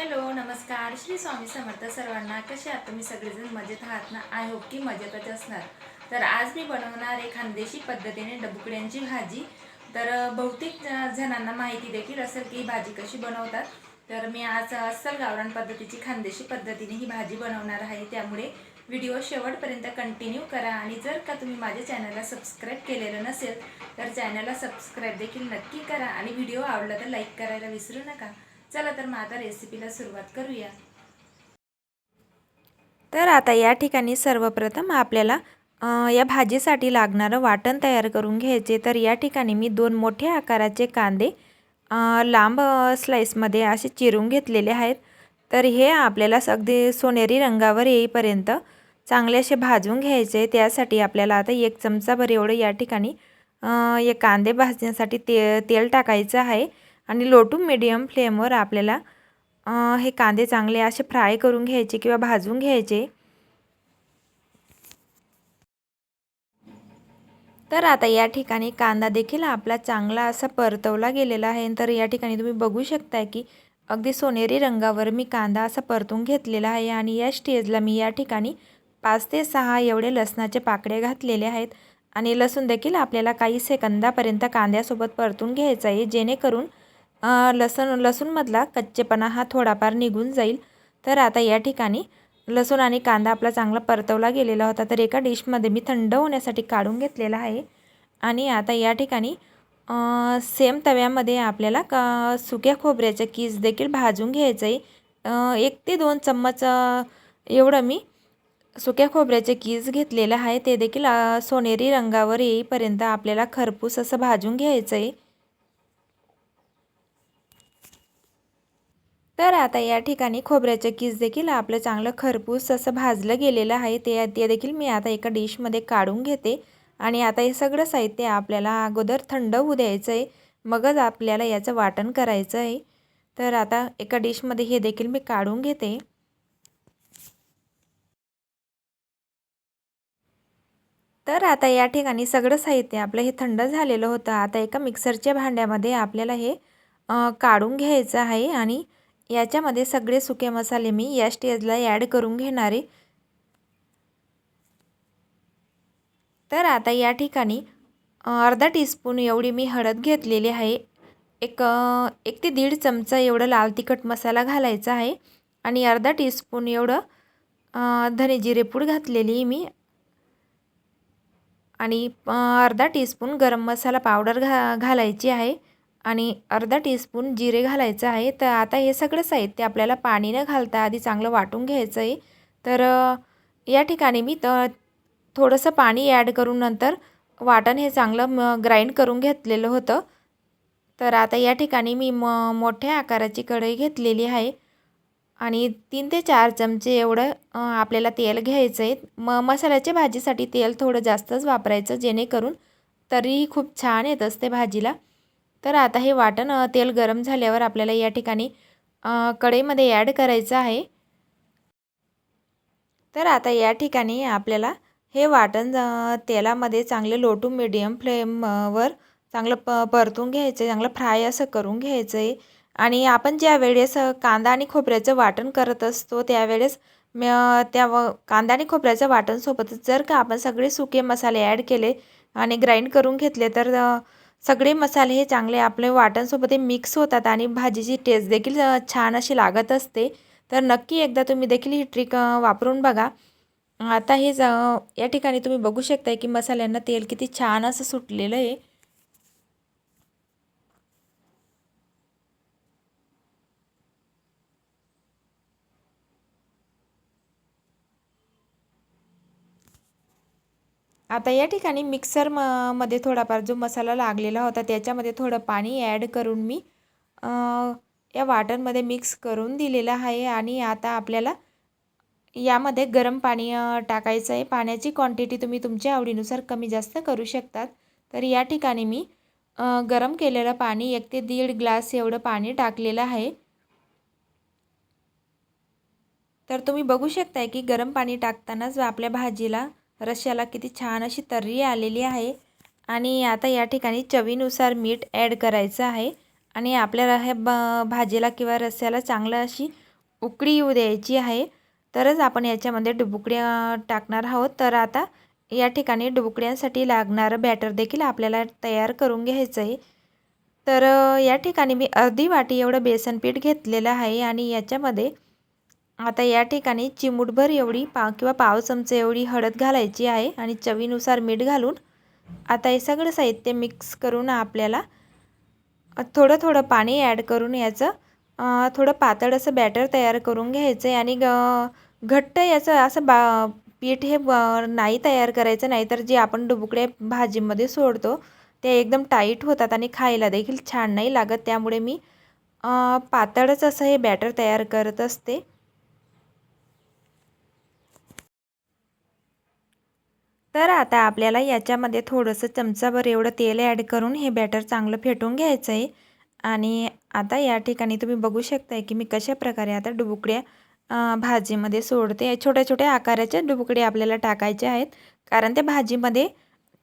Hello नमस्कार. श्री स्वामी समर्थ सर्वांना कसे आहात? तुम्ही सगळेजण मजेत आहात ना? आय होप की मजेतच असणार. तर आज मी बनवणार आहे खानदेशी पद्धतीने डबुकड्यांची भाजी. तर बहुतेक जणांना माहिती देखील असेल की भाजी कशी बनवतात. तर मी आज अस्सल गावरान पद्धतीची खानदेशी पद्धतीने ही भाजी बनवणार आहे. त्यामुळे व्हिडिओ शेवटपर्यंत कंटिन्यू करा. आणि जर का तुम्ही माझ्या चॅनलला सबस्क्राईब केलेलं नसेल तर चॅनलला सबस्क्राईब देखील नक्की करा. आणि व्हिडिओ आवडला तर लाईक करायला विसरू नका. चला तर मग आता रेसिपीला सुरुवात करूया. तर आता या ठिकाणी सर्वप्रथम आपल्याला या भाजीसाठी लागणारं वाटण तयार करून घ्यायचे. तर या ठिकाणी मी दोन मोठ्या आकाराचे कांदे लांब स्लाईसमध्ये असे चिरून घेतलेले आहेत. तर हे आपल्याला अगदी सोनेरी रंगावर येईपर्यंत चांगले असे भाजून घ्यायचे. त्यासाठी आपल्याला आता एक चमचाभर एवढं या ठिकाणी हे कांदे भाजण्यासाठी ते तेल टाकायचं आहे. आणि लो टू मिडियम फ्लेमवर आपल्याला हे कांदे चांगले असे फ्राय करून घ्यायचे किंवा भाजून घ्यायचे. तर आता या ठिकाणी कांदा देखील आपला चांगला असा परतवला गेलेला आहे. तर या ठिकाणी तुम्ही बघू शकता की अगदी सोनेरी रंगावर मी कांदा असा परतून घेतलेला आहे आणि या स्टेजला मी या ठिकाणी पाच ते सहा एवढे लसणाचे पाकळे घातलेले आहेत. आणि लसूण देखील आपल्याला काही सेकंदापर्यंत कांद्यासोबत परतून घ्यायचा आहे जेणेकरून लसूण लसूणमधला कच्चेपणा हा थोडाफार निघून जाईल. तर आता या ठिकाणी लसूण आणि कांदा आपला चांगला परतवला गेलेला होता तर एका डिशमध्ये मी थंड होण्यासाठी काढून घेतलेला आहे. आणि आता या ठिकाणी सेम तव्यामध्ये आपल्याला का सुक्या खोबऱ्याचं कीस देखील भाजून घ्यायचं आहे एक ते दोन चम्मच एवढं मी सुक्या खोबऱ्याचे कीस घेतलेलं आहे. ते देखील सोनेरी रंगावर येईपर्यंत आपल्याला खरपूस असं भाजून घ्यायचं आहे तर आता या ठिकाणी खोबऱ्याचं कीस देखील आपलं चांगलं खरपूस असं भाजलं गेलेलं आहे. ते ते देखील मी आता एका डिशमध्ये काढून घेते. आणि आता हे सगळं साहित्य आपल्याला अगोदर थंड होऊ द्यायचं आहे. मगच आपल्याला याचं वाटण करायचं आहे. तर आता एका डिशमध्ये हे देखील मी काढून घेते. तर आता या ठिकाणी सगळं साहित्य आपलं हे थंड झालेलं होतं. आता एका मिक्सरच्या भांड्यामध्ये आपल्याला हे काढून घ्यायचं आहे. आणि याच्यामध्ये सगळे सुके मसाले मी या स्टेजला ॲड करून घेणार आहे. तर आता या ठिकाणी अर्धा टीस्पून एवढी मी हळद घेतलेली आहे. एक एक ते दीड चमचा एवढं लाल तिखट मसाला घालायचा आहे. आणि अर्धा टीस्पून एवढं धने जिरेपूड घातलेली मी. आणि अर्धा टीस्पून गरम मसाला पावडर घा घालायची आहे. आणि अर्धा टीस्पून जिरे घालायचं आहे. तर आता हे सगळं साहित्य आपल्याला पाणी न घालता आधी चांगलं वाटून घ्यायचं आहे. तर या ठिकाणी मी तर थोडंसं पाणी ॲड करून नंतर वाटण हे चांगलं म ग्राइंड करून घेतलेलं होतं. तर आता या ठिकाणी मी म मोठ्या आकाराची कढई घेतलेली आहे. आणि तीन ते चार चमचे एवढं आपल्याला तेल घ्यायचं आहे. म मसाल्याच्या भाजीसाठी तेल थोडं जास्तच वापरायचं जेणेकरून तरीही खूप छान येत असते भाजीला. तर आता हे वाटण तेल गरम झाल्यावर आपल्याला या ठिकाणी कढईमध्ये ॲड करायचं आहे. तर आता या ठिकाणी आपल्याला हे वाटण तेलामध्ये चांगले लो टू मिडियम फ्लेमवर चांगलं प परतून घ्यायचं आहे चांगलं फ्राय असं करून घ्यायचं आहे आणि आपण ज्या वेळेस कांदा आणि खोबऱ्याचं वाटण करत असतो त्यावेळेस म त्या व कांदा आणि खोबऱ्याचं वाटणसोबतच जर का आपण सगळे सुके मसाले ॲड केले आणि ग्राइंड करून घेतले तर सगळे मसाले हे चांगले आपले वाटणसोबत हे मिक्स होतात आणि भाजीची टेस्ट देखील छान अशी लागत असते. तर नक्की एकदा तुम्ही देखील ही ट्रिक वापरून बघा. आता हे ज या ठिकाणी तुम्ही बघू शकताय की मसाल्यांना तेल किती छान असं सुटलेलं आहे. आता या ठिकाणी मिक्सर म मध्ये थोडाफार जो मसाला लागलेला होता त्याच्यामध्ये थोडं पाणी ॲड करून मी या वाटणमध्ये मिक्स करून दिलेला आहे आणि आता आपल्याला यामध्ये गरम पाणी टाकायचं आहे. पाण्याची क्वांटिटी तुम्ही तुमच्या आवडीनुसार कमी जास्त करू शकतात. तर या ठिकाणी मी गरम केलेलं पाणी एक ते दीड ग्लास एवढं पाणी टाकलेलं आहे. तर तुम्ही बघू शकताय की गरम पाणी टाकतानाच आपल्या भाजीला रश्याला किती छान अशी तर्री आलेली आहे. आणि आता या ठिकाणी चवीनुसार मीठ ॲड करायचं आहे. आणि आपल्याला ह्या ब भाजीला किंवा रस्स्याला चांगलं अशी उकळी येऊ द्यायची आहे. तरच आपण याच्यामध्ये डुबुकड्या टाकणार आहोत. तर आता या ठिकाणी डुबुकड्यांसाठी लागणारं बॅटर देखील आपल्याला तयार करून घ्यायचं आहे. तर या ठिकाणी मी अर्धी वाटी एवढं बेसन पीठ घेतलेलं आहे. आणि याच्यामध्ये आता या ठिकाणी चिमूटभर एवढी पाव किंवा पाव चमचे एवढी हळद घालायची आहे आणि चवीनुसार मीठ घालून आता हे सगळं साहित्य मिक्स करून आपल्याला थोडं थोडं पाणी ॲड करून याचं थोडं पातळ असं बॅटर तयार करून घ्यायचं आहे आणि ग घट्ट याचं असं बा पीठ हे ब नाही तयार करायचं नाही तर जे आपण डुबुकडे भाजीमध्ये सोडतो ते एकदम टाईट होतात आणि खायला देखील छान नाही लागत. त्यामुळे मी पातळच असं हे बॅटर तयार करत असते. तर आता आपल्याला याच्यामध्ये थोडंसं चमचाभर एवढं तेल ॲड करून हे बॅटर चांगलं फेटून घ्यायचं आहे. आणि आता या ठिकाणी तुम्ही बघू शकताय की मी कशा प्रकारे आता डुबुकड्या भाजीमध्ये सोडते. छोट्या छोट्या आकाराच्या डुबुकडे आपल्याला टाकायचे आहेत. कारण ते भाजीमध्ये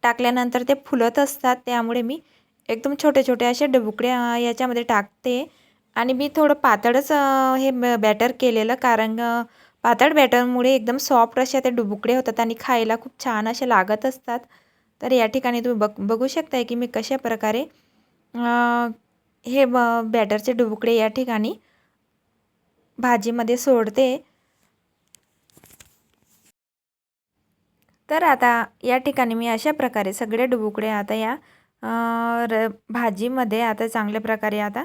टाकल्यानंतर ते फुलत असतात. त्यामुळे मी एकदम छोटे छोटे असे डुबुकड्या याच्यामध्ये टाकते. आणि मी थोडं पातळच हे बॅटर केलेलं कारण पातळ बॅटरमुळे एकदम सॉफ्ट असे ते डुबुकडे होतात आणि खायला खूप छान असे लागत असतात. तर या ठिकाणी तुम्ही बघ बघू शकताय की मी कशा प्रकारे हे ब बॅटरचे डुबुकडे या ठिकाणी भाजीमध्ये सोडते. तर आता या ठिकाणी मी अशा प्रकारे सगळे डुबुकडे आता या र भाजीमध्ये आता चांगल्या प्रकारे आता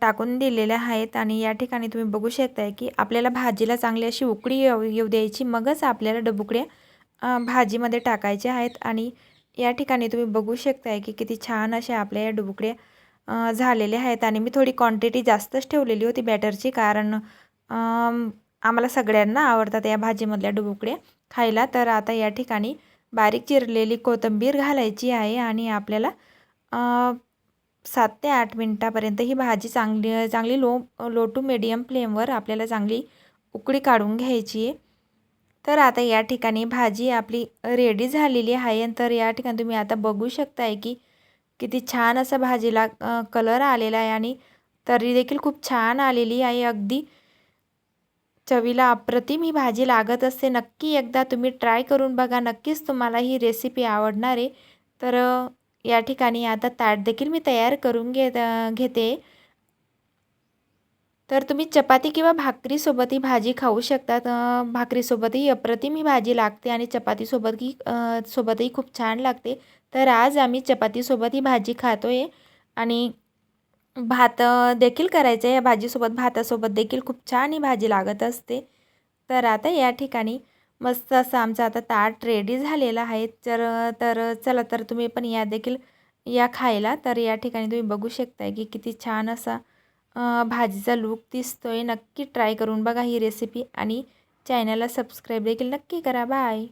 टाकून दिलेले आहेत आणि या ठिकाणी तुम्ही बघू शकताय की आपल्याला भाजीला चांगली अशी उकळी येऊ येऊ द्यायची. मगच आपल्याला डबुकड्या भाजीमध्ये टाकायचे आहेत आणि या ठिकाणी तुम्ही बघू शकताय की किती छान असे आपल्या या डुबुकडे झालेल्या झालेले आहेत. आणि मी थोडी क्वांटिटी जास्तच ठेवलेली होती बॅटरची कारण आम्हाला सगळ्यांना आवडतात या भाजीमधल्या डुबुकडे खायला. तर आता या ठिकाणी बारीक चिरलेली कोथिंबीर घालायची आहे आणि आपल्याला सात ते आठ मिनटापर्यंत ही भाजी चांगली चांगली लो लो टू मिडियम फ्लेमवर आपल्याला चांगली उकळी काढून घ्यायची आहे. तर आता या ठिकाणी भाजी आपली रेडी झालेली आहे. तर या ठिकाणी तुम्ही आता बघू शकताय की किती छान असा भाजीला कलर आलेला आहे. आणि तरी देखील खूप छान आलेली आहे. अगदी चवीला अप्रतिम ही भाजी लागत असते. नक्की एकदा तुम्ही ट्राय करून बघा. नक्कीच तुम्हाला ही रेसिपी आवडणार आहे. तर या ठिकाणी आता ताट देखील मी तयार करून घेत घेते. तर तुम्ही चपाती किंवा भाकरीसोबत ही भाजी खाऊ शकतात. भाकरीसोबत भाकरीसोबतही अप्रतिम ही भाजी लागते आणि चपातीसोबतही ही सोबतही खूप छान लागते. तर आज आम्ही चपातीसोबत ही भाजी खातो आहे आणि भात देखील करायचं आहे या भाजीसोबत भातासोबत देखील खूप छान ही भाजी लागत असते. तर आता या ठिकाणी मस्त असं आमचं आता ताट रेडी झालेलं आहे. तर तर चला तर तुम्ही पण या देखील. या खायला. तर या ठिकाणी तुम्ही बघू शकताय की किती छान असा भाजीचा लूक दिसतोय. नक्की ट्राय करून बघा ही रेसिपी आणि चॅनलला सबस्क्राईब देखील नक्की करा. बाय